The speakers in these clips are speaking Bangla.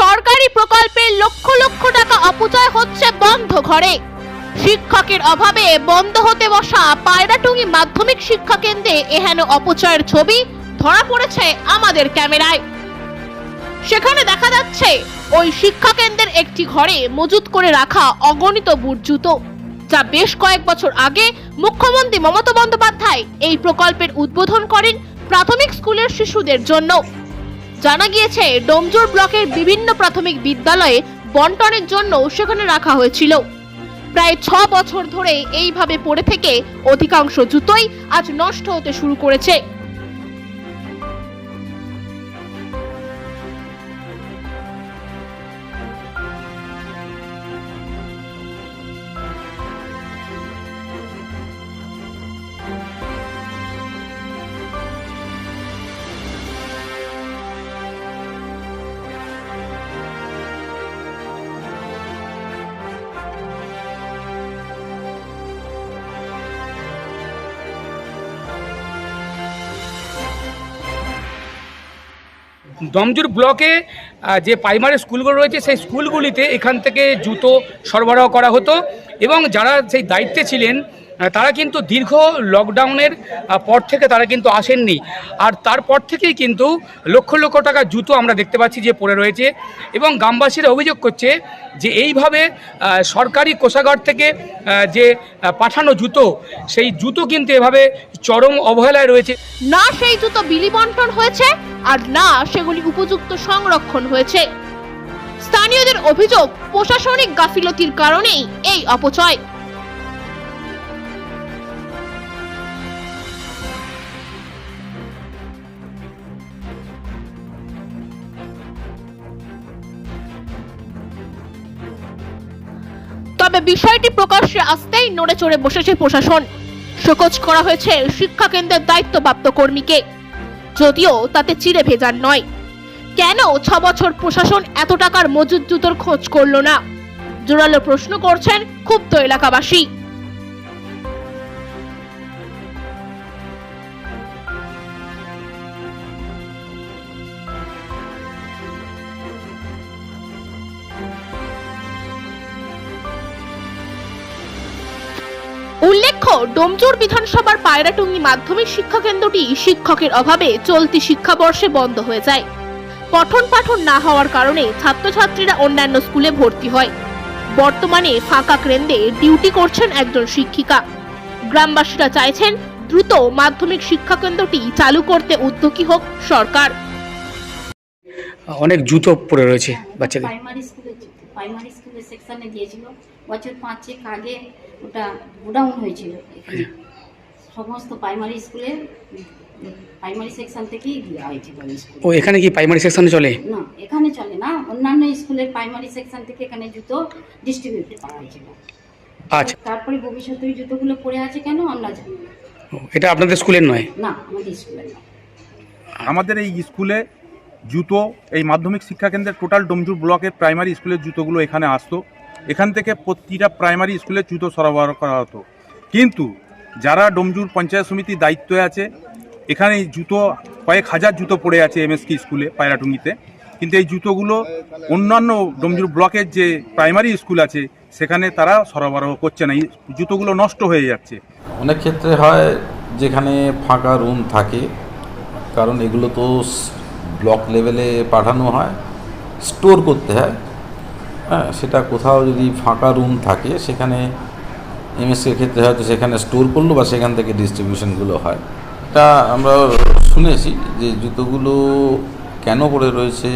সরকারি প্রকল্পের লক্ষ লক্ষ টাকা অপচয় হচ্ছে বন্ধ ঘরে। শিক্ষকের অভাবে বন্ধ হতে বসা পায়রাটুঙ্গি মাধ্যমিক শিক্ষা কেন্দ্রে এহেন অপচয়ের ছবি ধরা পড়েছে আমাদের ক্যামেরায়। সেখানে দেখা যাচ্ছে, ওই শিক্ষা কেন্দ্রের একটি ঘরে মজুত করে রাখা অগণিত বুট জুতো, যা বেশ কয়েক বছর আগে মুখ্যমন্ত্রী মমতা বন্দ্যোপাধ্যায় এই প্রকল্পের উদ্বোধন করেন প্রাথমিক স্কুলের শিশুদের জন্য। জানা গিয়েছে, ডোমজুর ব্লকের বিভিন্ন প্রাথমিক বিদ্যালয়ে বন্টনের জন্য সেখানে রাখা হয়েছিল। প্রায় ছ বছর ধরে এইভাবে পড়ে থেকে অধিকাংশ জুতোই আজ নষ্ট হতে শুরু করেছে। দমজুর ব্লকে যে প্রাইমারি স্কুলগুলো রয়েছে, সেই স্কুলগুলিতে এখান থেকে জুতো সরবরাহ করা হতো এবং যারা সেই দায়িত্বে ছিলেন তারা কিন্তু দীর্ঘ লকডাউনের পর থেকে তারা কিন্তু আসেননি। আর তারপর থেকেই কিন্তু লক্ষ লক্ষ টাকা জুতো আমরা দেখতে পাচ্ছি যে পড়ে রয়েছে এবং গ্রামবাসীরা অভিযোগ করছে যে এইভাবে সরকারি কোষাগার থেকে যে পাঠানো জুতো, সেই জুতো কিন্তু এভাবে চরম অবহেলায় রয়েছে। না সেই জুতো বিলি বন্টন হয়েছে আর না সেগুলি উপযুক্ত সংরক্ষণ হয়েছে। স্থানীয়দের অভিযোগ প্রশাসনিক গাফিলতির কারণেই এই অপচয়। তবে বিষয়টি প্রকাশ্যে আসতেই নড়ে চড়ে বসেছে প্রশাসন। শোকজ করা হয়েছে শিক্ষা কেন্দ্রের দায়িত্বপ্রাপ্ত কর্মীকে। যদিও তাতে চিরে ভেজার নয়। কেন ছ বছর প্রশাসন এত টাকার মজুদ জুতোর খোঁজ করল না? জোরালো প্রশ্ন করছেন ক্ষুব্ধ এলাকাবাসী। উল্লেখ্য ডোমজুর বিধানসভার পায়রাটুঙ্গি মাধ্যমিক শিক্ষা কেন্দ্রটি শিক্ষকের অভাবে চলতি শিক্ষাবর্ষে বন্ধ হয়ে যায়। পঠন পাঠন না হওয়ার কারণে ছাত্রছাত্রীরা অন্যান্য স্কুলে ভর্তি হয়। বর্তমানে ফাঁকা কেন্দ্রে ডিউটি করছেন একজন শিক্ষিকা। গ্রামবাসীরা চাইছেন দ্রুত মাধ্যমিক শিক্ষা কেন্দ্রটি চালু করতে উদ্যোগী হোক সরকার। অনেক জুতো পড়ে রয়েছে বাচ্চাদের। প্রাইমারি স্কুলে প্রাইমারি স্কুলের সেকশনে দিয়েছিল। বছর পাঁচেক আগে ওটা গোডাউন হয়েছিল এখানে। সমস্ত প্রাইমারি স্কুলে প্রাইমারি সেকশন থেকেই দেওয়া হয়েছিল ও এখানে কি প্রাইমারি সেকশনে চলে? না এখানে চলে না অন্যান্য স্কুলের প্রাইমারি সেকশন থেকে এখানে জুতো ডিস্ট্রিবিউট করা হয়েছিল। আচ্ছা। তারপরে ভবিষ্যতে ওই জুতোগুলো পড়ে আছে কেন? আমরা জানি না। ও, এটা আপনাদের স্কুলের নয়? না আমাদের স্কুলে নয় আমাদের এই স্কুলে জুতো এই মাধ্যমিক শিক্ষা কেন্দ্রের টোটাল ডোমজুর ব্লকের প্রাইমারি স্কুলের জুতোগুলো এখানে আসতো। এখান থেকে প্রতিটা প্রাইমারি স্কুলে জুতো সরবরাহ করা হতো। কিন্তু যারা ডোমজুর পঞ্চায়েত সমিতির দায়িত্বে আছে এখানে জুতো, কয়েক হাজার জুতো পড়ে আছে এমএসকে স্কুলে, পায়রাটুঙ্গিতে। কিন্তু এই জুতোগুলো অন্যান্য ডোমজুর ব্লকের যে প্রাইমারি স্কুল আছে, সেখানে তারা সরবরাহ করছে না। এই জুতোগুলো নষ্ট হয়ে যাচ্ছে। অনেক ক্ষেত্রে হয় যেখানে ফাঁকা রুম থাকে, কারণ এগুলো তো ব্লক লেভেলে পাঠানো হয়, স্টোর করতে হয়। হ্যাঁ সেটা কোথাও যদি ফাঁকা রুম থাকে সেখানে এমএসসির ক্ষেত্রে হয়তো সেখানে স্টোর করল বা সেখান থেকে ডিস্ট্রিবিউশনগুলো হয়। এটা আমরা শুনেছি যে জুতোগুলো কেন পড়ে রয়েছে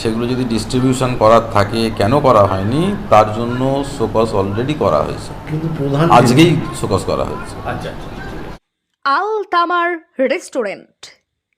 সেগুলো যদি ডিস্ট্রিবিউশন করার থাকে কেন করা হয়নি তার জন্য শোকস অলরেডি করা হয়েছে। কিন্তু প্রধান আজকেই শোকস করা হয়েছে। আচ্ছা আল তামার রেস্টুরেন্ট।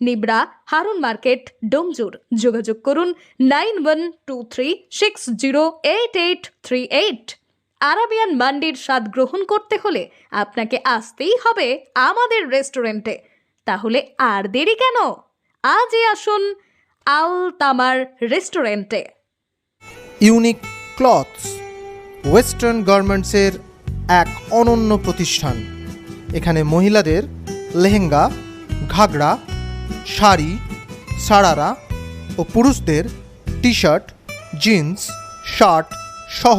নিবড়া হারুন মার্কেট, ডোমজুর। যোগাযোগ করুন nine one two three six zero eight eight three eight. Arabian মান্ডির স্বাদ গ্রহণ করতে হলে আপনাকে আসতেই হবে আমাদের রেস্টুরেন্টে। তাহলে আর দেরি কেন? আজই আসুন আল তামার রেস্টুরেন্টে। ইউনিক ক্লথস, ওয়েস্টার্ন গার্মেন্টসের এক অনন্য প্রতিষ্ঠান। এখানে মহিলাদের লেহেঙ্গা, ঘাগরা শাড়ি, সারারা ও পুরুষদের টি শার্ট জিন্স, শার্ট সহ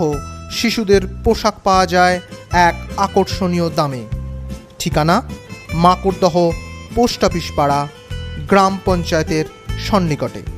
শিশুদের পোশাক পাওয়া যায় এক আকর্ষণীয় দামে। ঠিকানা? মাকড়দহ, পোস্ট অফিস পাড়া, গ্রাম পঞ্চায়েতের সন্নিকটে।